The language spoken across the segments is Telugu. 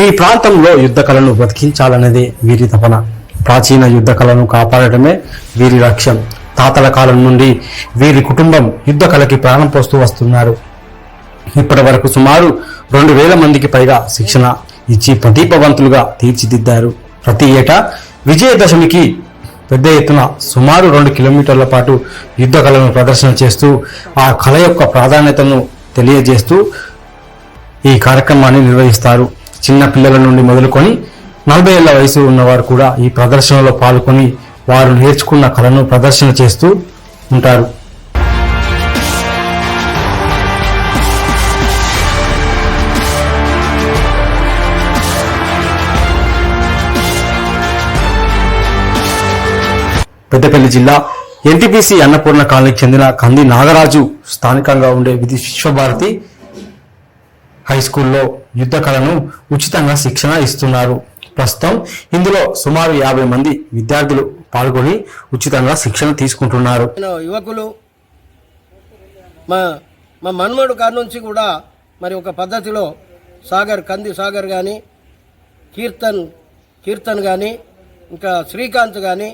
ఈ ప్రాంతంలో యుద్ధ కళను బతికించాలనేదే వీరి తపన. ప్రాచీన యుద్ధ కళను కాపాడటమే వీరి లక్ష్యం. తాతల కాలం నుండి వీరి కుటుంబం యుద్ధ కళకి ప్రాణం పోస్తూ వస్తున్నారు. ఇప్పటి వరకు సుమారు రెండు వేల మందికి పైగా శిక్షణ ఇచ్చి ప్రదీపవంతులుగా తీర్చిదిద్దారు. ప్రతి ఏటా విజయదశమికి పెద్ద ఎత్తున సుమారు రెండు కిలోమీటర్ల పాటు యుద్ధ కళను ప్రదర్శన చేస్తూ ఆ కళ యొక్క ప్రాధాన్యతను తెలియజేస్తూ ఈ కార్యక్రమాన్ని నిర్వహిస్తారు. చిన్న పిల్లల నుండి మొదలుకొని నలభై ఏళ్ళ వయసు ఉన్నవారు కూడా ఈ ప్రదర్శనలో పాల్గొని వారు నేర్చుకున్న కళను ప్రదర్శన చేస్తూ ఉంటారు. పెద్దపల్లి జిల్లా ఎన్టీపీసీ అన్నపూర్ణ కాలనీకి చెందిన కంది నాగరాజు స్థానికంగా ఉండే విధి విశ్వభారతి హై స్కూల్లో యుద్ధ కళను ఉచితంగా శిక్షణ ఇస్తున్నారు. ప్రస్తుతం ఇందులో సుమారు యాభై మంది విద్యార్థులు పాల్గొని ఉచితంగా శిక్షణ తీసుకుంటున్నారు. యువకులు మా మా మన్మడు కాడ నుంచి కూడా మరి ఒక పద్ధతిలో సాగర్ కంది సాగర్ కానీ కీర్తన్ కీర్తన్ కానీ ఇంకా శ్రీకాంత్ కానీ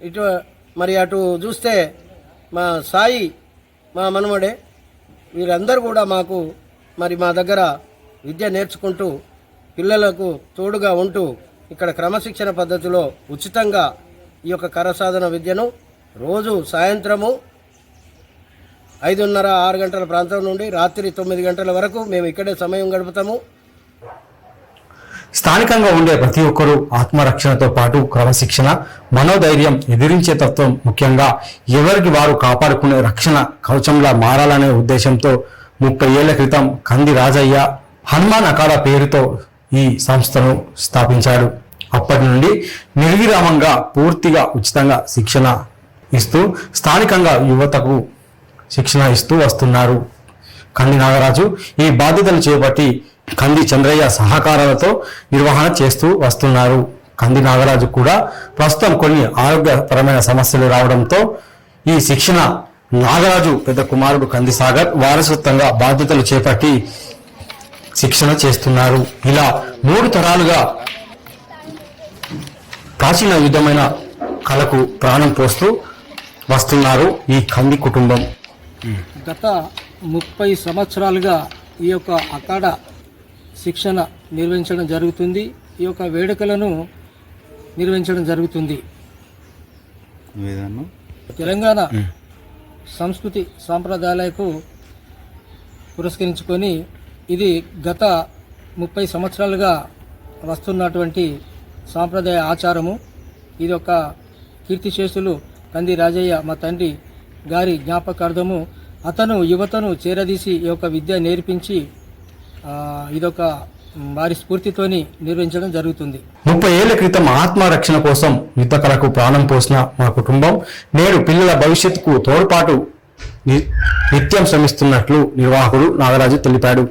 ఇటు మరి అటు చూస్తే మా సాయి మా మనమడే వీరందరూ కూడా మాకు మరి మా దగ్గర విద్య నేర్చుకుంటూ పిల్లలకు తోడుగా ఉంటూ ఇక్కడ క్రమశిక్షణ పద్ధతిలో ఉచితంగా ఈ యొక్క కరసాధన విద్యను రోజు సాయంత్రము ఐదున్నర ఆరు గంటల ప్రాంతం నుండి రాత్రి తొమ్మిది గంటల వరకు మేము ఇక్కడే సమయం గడుపుతాము. స్థానికంగా ఉండే ప్రతి ఒక్కరూ ఆత్మరక్షణతో పాటు క్రమశిక్షణ మనోధైర్యం ఎదిరించే తత్వం ముఖ్యంగా ఎవరికి వారు కాపాడుకునే రక్షణ కవచంలా మారాలనే ఉద్దేశంతో ముప్పై ఏళ్ళ క్రితం కంది రాజయ్య హనుమాన్ అకాడ పేరుతో ఈ సంస్థను స్థాపించాడు. అప్పటి నుండి నిర్విరామంగా పూర్తిగా ఉచితంగా శిక్షణ ఇస్తూ స్థానికంగా యువతకు శిక్షణ ఇస్తూ వస్తున్నారు. కంది నాగరాజు ఈ బాధ్యతలు చేపట్టి కంది చంద్రయ్య సహకారాలతో నిర్వహణ చేస్తూ వస్తున్నారు. కంది నాగరాజు కూడా ప్రస్తుతం కొన్ని ఆరోగ్యపరమైన సమస్యలు రావడంతో ఈ శిక్షణ నాగరాజు పెద్ద కుమారుడు కంది సాగర్ వారసత్వంగా బాధ్యతలు చేపట్టి శిక్షణ చేస్తున్నారు. ఇలా మూడు తరాలుగా ప్రాచీన యుద్ధమైన కళకు ప్రాణం పోస్తూ వస్తున్నారు ఈ కంది కుటుంబం. గత ముప్పై సంవత్సరాలుగా ఈ యొక్క అకాడ శిక్షణ నిర్వహించడం జరుగుతుంది. ఈ యొక్క వేడుకలను నిర్వహించడం జరుగుతుంది. తెలంగాణ సంస్కృతి సాంప్రదాయాలకు పురస్కరించుకొని ఇది గత ముప్పై సంవత్సరాలుగా వస్తున్నటువంటి సాంప్రదాయ ఆచారము. ఇది ఒక కీర్తిశేషులు కంది రాజయ్య మా తండ్రి గారి జ్ఞాపకార్థము అతను యువతను చేరదీసి ఈ యొక్క విద్య నేర్పించి ఇదొక వారి స్ఫూర్తితోని నిర్వహించడం జరుగుతుంది. ముప్పై ఏళ్ళ క్రితం ఆత్మరక్షణ కోసం యుద్ధ కళకు ప్రాణం పోసిన మా కుటుంబం నేడు పిల్లల భవిష్యత్తుకు తోడ్పాటు ని- నిత్యం శ్రమిస్తున్నట్లు నిర్వాహకుడు నాగరాజు తెలిపాడు.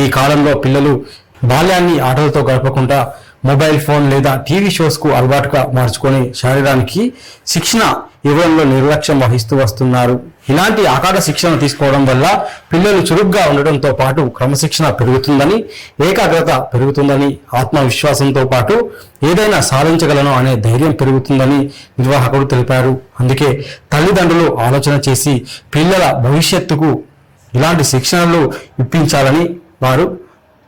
ఈ కాలంలో పిల్లలు బాల్యాన్ని ఆటలతో గడపకుండా మొబైల్ ఫోన్ లేదా టీవీ షోస్కు అలవాటుగా మార్చుకొని శరీరానికి శిక్షణ ఇవ్వడంలో నిర్లక్ష్యం వహిస్తూ వస్తున్నారు. ఇలాంటి అకాడ శిక్షణ తీసుకోవడం వల్ల పిల్లలు చురుగ్గా ఉండడంతో పాటు క్రమశిక్షణ పెరుగుతుందని ఏకాగ్రత పెరుగుతుందని ఆత్మవిశ్వాసంతో పాటు ఏదైనా సాధించగలను అనే ధైర్యం పెరుగుతుందని నిర్వాహకుడు తెలిపారు. అందుకే తల్లిదండ్రులు ఆలోచన చేసి పిల్లల భవిష్యత్తుకు ఇలాంటి శిక్షణలు ఇప్పించాలని వారు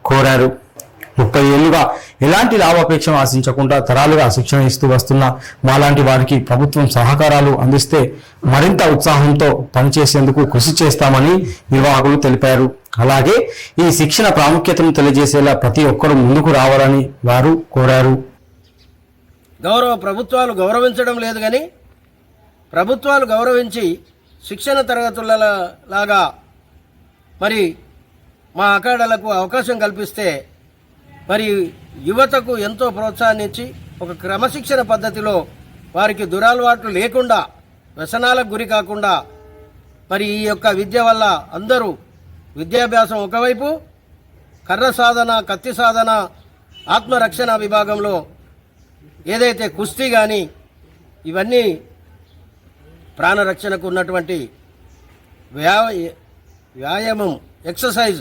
కోరారు. ముప్పై ఏళ్ళుగా ఎలాంటి లాభాపేక్ష ఆశించకుండా తరాలుగా శిక్షణ ఇస్తూ వస్తున్న మాలాంటి వారికి ప్రభుత్వం సహకారాలు అందిస్తే మరింత ఉత్సాహంతో పనిచేసేందుకు కృషి చేస్తామని నిర్వాహకులు తెలిపారు. అలాగే ఈ శిక్షణ ప్రాముఖ్యతను తెలియజేసేలా ప్రతి ఒక్కరూ ముందుకు రావాలని వారు కోరారు. గౌరవ ప్రభుత్వాలు గౌరవించడం లేదు కానీ ప్రభుత్వాలు గౌరవించి శిక్షణ తరగతుల లాగా మరి మా అకాడలకు అవకాశం కల్పిస్తే మరి యువతకు ఎంతో ప్రోత్సాహాన్నిచ్చి ఒక క్రమశిక్షణ పద్ధతిలో వారికి దురలవాట్లు లేకుండా వ్యసనాలకు గురి కాకుండా మరి ఈ యొక్క విద్య వల్ల అందరూ విద్యాభ్యాసం ఒకవైపు కర్ర సాధన కత్తి సాధన ఆత్మరక్షణ విభాగంలో ఏదైతే కుస్తీ కానీ ఇవన్నీ ప్రాణరక్షణకు ఉన్నటువంటి వ్యా వ్యాయామం ఎక్సర్సైజ్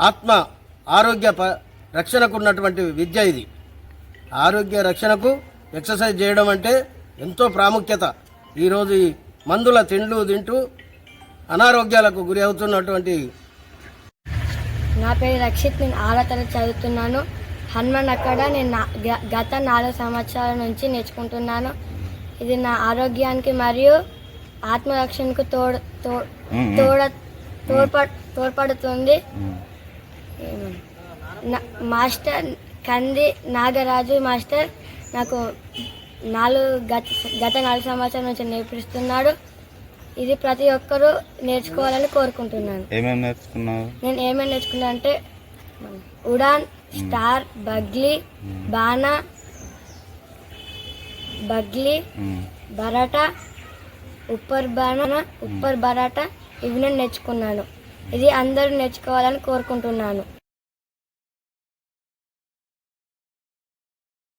ఆత్మ ఆరోగ్య ప రక్షణకు ఉన్నటువంటి విద్య ఇది. ఆరోగ్య రక్షణకు ఎక్సర్సైజ్ చేయడం అంటే ఎంతో ప్రాముఖ్యత. ఈరోజు ఈ మందుల తిండ్లు తింటూ అనారోగ్యాలకు గురి అవుతున్నటువంటి నా పేరు రక్షిత్ నేను ఆరో తరగతి చదువుతున్నాను. హనుమాన్ అక్కడ నేను నా- గ- గత నాలుగు సంవత్సరాల నుంచి నేర్చుకుంటున్నాను. ఇది నా ఆరోగ్యానికి మరియు ఆత్మరక్షణకు తోడ్ తో- తోడ తోడ్ప తోడ్పడుతుంది. మాస్టర్ కంది నాగరాజు మాస్టర్ నాకు నాలుగు గత గత నాలుగు సంవత్సరాల నుంచి నేర్పిస్తున్నాడు. ఇది ప్రతి ఒక్కరూ నేర్చుకోవాలని కోరుకుంటున్నాను. ఏమేమి నేర్చుకున్నావు నేను ఏమేమి నేర్చుకున్నా అంటే ఉడాన్ స్టార్ బగ్లీ బానా బగ్లీ. బరాటా ఉప్పర్ బానా ఉప్పర్ బరాటా ఇవి నేను నేర్చుకున్నాను. ఇది అందరూ నేర్చుకోవాలని కోరుకుంటున్నాను.